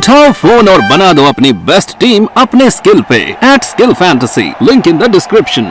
उठाओ फोन और बना दो अपनी बेस्ट टीम अपने स्किल पे at skill fantasy link in the description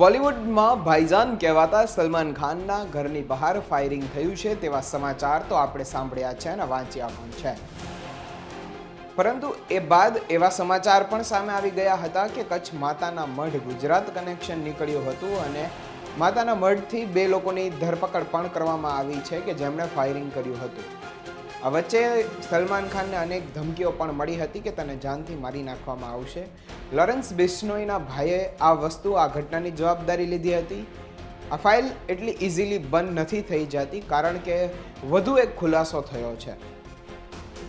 બોલિવૂડમાં ભાઈજાન કહેવાતા સલમાન ખાનના ઘરની બહાર ફાયરિંગ થયું છે તેવા સમાચાર તો આપણે સાંભળ્યા છે અને વાંચ્યા પણ છે. પરંતુ એ બાદ એવા સમાચાર પણ સામે આવી ગયા હતા કે કચ્છ માતાના મઢ ગુજરાત કનેક્શન નીકળ્યું હતું અને માતાના મઢથી બે લોકોની ધરપકડ પણ કરવામાં આવી છે કે જેમણે ફાયરિંગ કર્યું હતું. આ વચ્ચે સલમાન ખાનને અનેક ધમકીઓ પણ મળી હતી કે તને જાનથી મારી નાખવામાં આવશે. લોરેન્સ બિશ્નોઈના ભાઈએ આ વસ્તુ, આ ઘટનાની જવાબદારી લીધી હતી. આ ફાઇલ એટલી ઇઝીલી બંધ નથી થઈ જતી કારણ કે વધુ એક ખુલાસો થયો છે.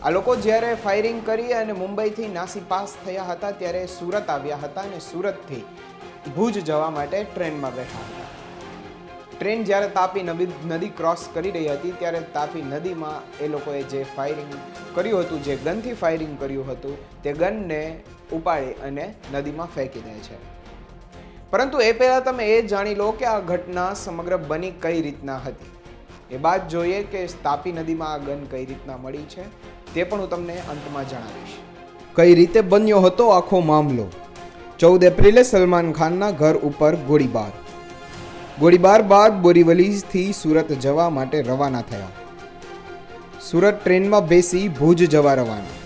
આ લોકો જ્યારે ફાયરિંગ કરી અને મુંબઈથી નાસી પાસ થયા હતા ત્યારે સુરત આવ્યા હતા અને સુરતથી ભુજ જવા માટે ટ્રેનમાં બેઠા હતા. ટ્રેન જ્યારે તાપી નદી નદી ક્રોસ કરી રહી હતી, ત્યારે તાપી નદીમાં એ લોકોએ જે ફાયરિંગ કર્યું હતું, જે ગનથી ફાયરિંગ કર્યું હતું, તે ગનને ઉપાડી અને નદીમાં ફેંકી દે છે. પરંતુ એ પહેલાં તમે એ જાણી લો કે આ ઘટના સમગ્ર બની કઈ રીતના હતી. એ બાદ જોઈએ કે તાપી નદીમાં આ ગન કઈ રીતના મળી છે, તે પણ હું તમને અંતમાં જણાવીશ. કઈ રીતે બન્યો હતો આખો મામલો? ચૌદ એપ્રિલે સલમાન ખાનના ઘર ઉપર ગોળીબાર. ગોળીબાર બાદ બોરીવલીથી સુરત જવા માટે રવાના થયા. સુરત ટ્રેનમાં બેસી ભુજ જવા રવાના.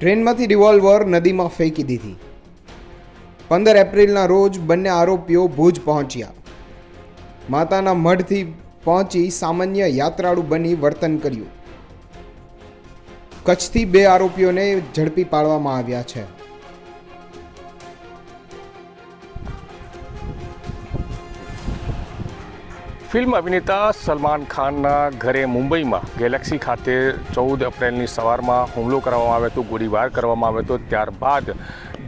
ટ્રેનમાંથી રિવોલ્વર નદીમાં ફેંકી દીધી. પંદર એપ્રિલના રોજ બંને આરોપીઓ ભુજ પહોંચ્યા. માતાના મઢથી પહોંચી સામાન્ય યાત્રાળુ બની વર્તન કર્યું. કચ્છથી બે આરોપીઓને ઝડપી પાડવામાં આવ્યા છે. ફિલ્મ અભિનેતા સલમાન ખાનના ઘરે મુંબઈમાં ગેલેક્સી ખાતે ચૌદ એપ્રિલની સવારમાં હુમલો કરવામાં આવ્યો હતો, ગોળીબાર કરવામાં આવ્યો હતો. ત્યારબાદ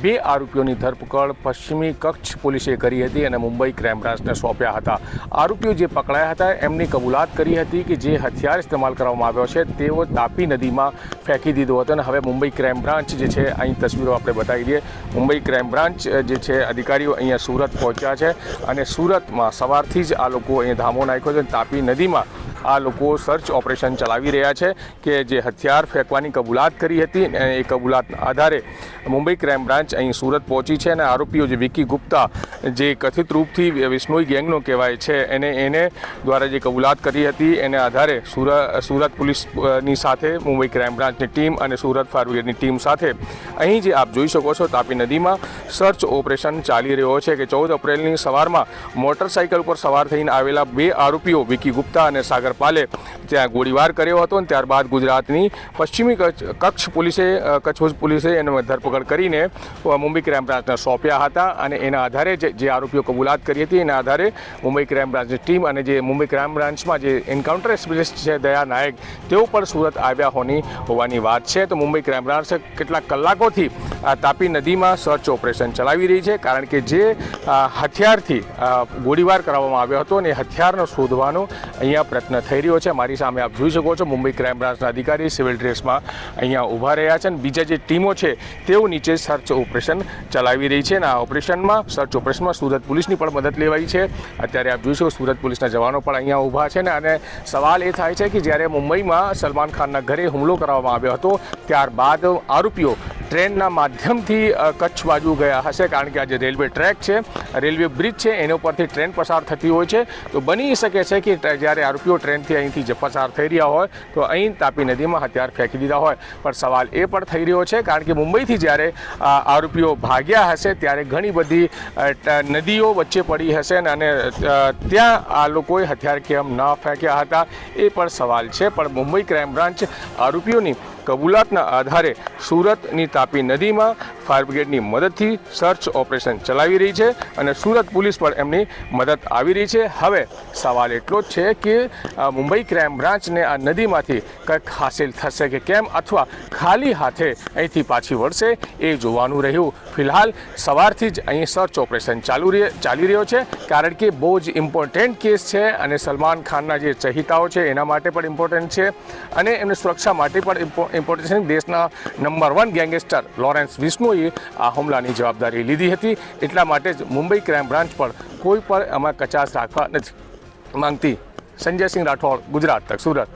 બે આરોપીઓની ધરપકડ પશ્ચિમી કચ્છ પોલીસે કરી હતી અને મુંબઈ ક્રાઇમ બ્રાન્ચને સોંપ્યા હતા. આરોપીઓ જે પકડાયા હતા, એમની કબૂલાત કરી હતી કે જે હથિયાર ઇસ્તેમાલ કરવામાં આવ્યો છે, તેઓ તાપી નદીમાં ફેંકી દીધો હતો. અને હવે મુંબઈ ક્રાઇમ બ્રાન્ચ જે છે, અહીં તસવીરો આપણે બતાવી દઈએ. મુંબઈ ક્રાઇમ બ્રાન્ચ જે છે, અધિકારીઓ અહીંયા સુરત પહોંચ્યા છે અને સુરતમાં સવારથી જ આ લોકો અહીંયા ધામો નાખ્યો છે તાપી નદીમાં આ લોકો સર્ચ ઓપરેશન ચલાવી રહ્યા છે કે જે હથિયાર ફેંકવાની કબૂલાત કરી હતી અને એ કબૂલાતના આધારે મુંબઈ ક્રાઇમ બ્રાન્ચ અહીં સુરત પહોંચી છે અને આરોપીઓ જે વિકી ગુપ્તા, જે કથિત રૂપથી વિષ્ણોઈ ગેંગનો કહેવાય છે, એને એને દ્વારા જે કબૂલાત કરી હતી, એને આધારે સુરત પોલીસની સાથે મુંબઈ ક્રાઇમ બ્રાન્ચની ટીમ અને સુરત ફાયરબ્રિગેડની ટીમ સાથે અહીં જે આપ જોઈ શકો છો તાપી નદીમાં સર્ચ ઓપરેશન ચાલી રહ્યો છે કે ચૌદ એપ્રિલની સવારમાં મોટરસાઇકલ પર સવાર થઈને આવેલા બે આરોપીઓ વિકી ગુપ્તા અને સાગર પાલે ત્યાં ગોળીબાર કર્યો હતો અને ત્યારબાદ ગુજરાતની પશ્ચિમી કચ્છ કચ્છ પોલીસે કચ્છ પોલીસે એને ધરપકડ કરીને મુંબઈ ક્રાઇમ બ્રાન્ચને સોંપ્યા હતા અને એના આધારે જે આરોપીઓ કબૂલાત કરી હતી, એના આધારે મુંબઈ ક્રાઇમ બ્રાન્ચની ટીમ અને જે મુંબઈ ક્રાઇમ બ્રાન્ચમાં જે એન્કાઉન્ટર સ્પેશિયલિસ્ટ છે દયા નાયક, તેઓ પણ સુરત આવ્યા હોની હોવાની વાત છે. તો મુંબઈ ક્રાઇમ બ્રાન્ચે કેટલાક કલાકોથી આ તાપી નદીમાં સર્ચ ઓપરેશન ચલાવી રહી છે. કારણ કે જે હથિયારથી ગોળીબાર કરવામાં આવ્યો હતો અને હથિયારનો શોધવાનો અહીંયા પ્રયત્ન થઈ રહ્યો છે. મારી સામે આપ જોઈ શકો છો, મુંબઈ ક્રાઇમ બ્રાન્ચના અધિકારી સિવિલ ડ્રેસમાં અહીંયા ઊભા રહ્યા છે અને બીજા જે ટીમો છે, તેઓ નીચે સર્ચ ઓપરેશન ચલાવી રહી છે અને આ ઓપરેશનમાં, સર્ચ ઓપરેશનમાં સુરત પોલીસની પણ મદદ લેવાઈ છે. અત્યારે આપ જોઈ સુરત પોલીસના જવાનો પણ અહીંયા ઊભા છે ને અને સવાલ એ થાય છે કે જ્યારે મુંબઈમાં સલમાન ખાનના ઘરે હુમલો કરવામાં આવ્યો હતો, ત્યારબાદ આરોપીઓ ટ્રેનના માધ્યમથી કચ્છ બાજુ ગયા હશે કારણ કે આ જે રેલવે ટ્રેક છે, રેલવે બ્રિજ છે, એના ઉપરથી ટ્રેન પસાર થતી હોય છે. તો બની શકે છે કે જ્યારે આરોપીઓ ટ્રેનથી અહીંથી પસાર થઈ રહ્યા હોય, તો અહીં તાપી નદીમાં હથિયાર ફેંકી દીધા હોય. પણ સવાલ એ પણ થઈ રહ્યો છે કારણ કે મુંબઈથી જ્યારે આરોપીઓ ભાગ્યા હશે, ત્યારે ઘણી બધી નદીઓ વચ્ચે પડી હશે અને ત્યાં આ લોકોએ હથિયાર કેમ ન ફેંક્યા હતા, એ પણ સવાલ છે. પણ મુંબઈ ક્રાઇમ બ્રાન્ચ આરોપીઓની કબૂલાતના આધારે સુરતની તાપી નદીમાં ફાયર બ્રિગેડની મદદથી સર્ચ ઓપરેશન ચલાવી રહી છે અને સુરત પોલીસ પણ એમની મદદ આવી રહી છે. હવે સવાલ એટલો જ છે કે મુંબઈ ક્રાઇમ બ્રાન્ચને આ નદીમાંથી કંઈક હાસિલ થશે કે કેમ અથવા ખાલી હાથે અહીંથી પાછી વળશે એ જોવાનું રહ્યું. ફિલહાલ સવારથી જ અહીં સર્ચ ઓપરેશન ચાલુ ચાલી રહ્યો છે. કારણ કે બહુ જ ઇમ્પોર્ટન્ટ કેસ છે અને સલમાન ખાનના જે ચહિતાઓ છે એના માટે પણ ઇમ્પોર્ટન્ટ છે અને એમની સુરક્ષા માટે પણ ઇમ્પોર્ટન્ટ છે. દેશના નંબર વન ગેંગસ્ટર લોરેન્સ વિષ્ણુએ આ હુમલાની જવાબદારી લીધી હતી. એટલા માટે જ મુંબઈ ક્રાઇમ બ્રાન્ચ પણ કોઈ પણ આમાં કચાશ રાખવા નથી માંગતી. સંજય સિંહ રાઠોડ, ગુજરાત તક, સુરત.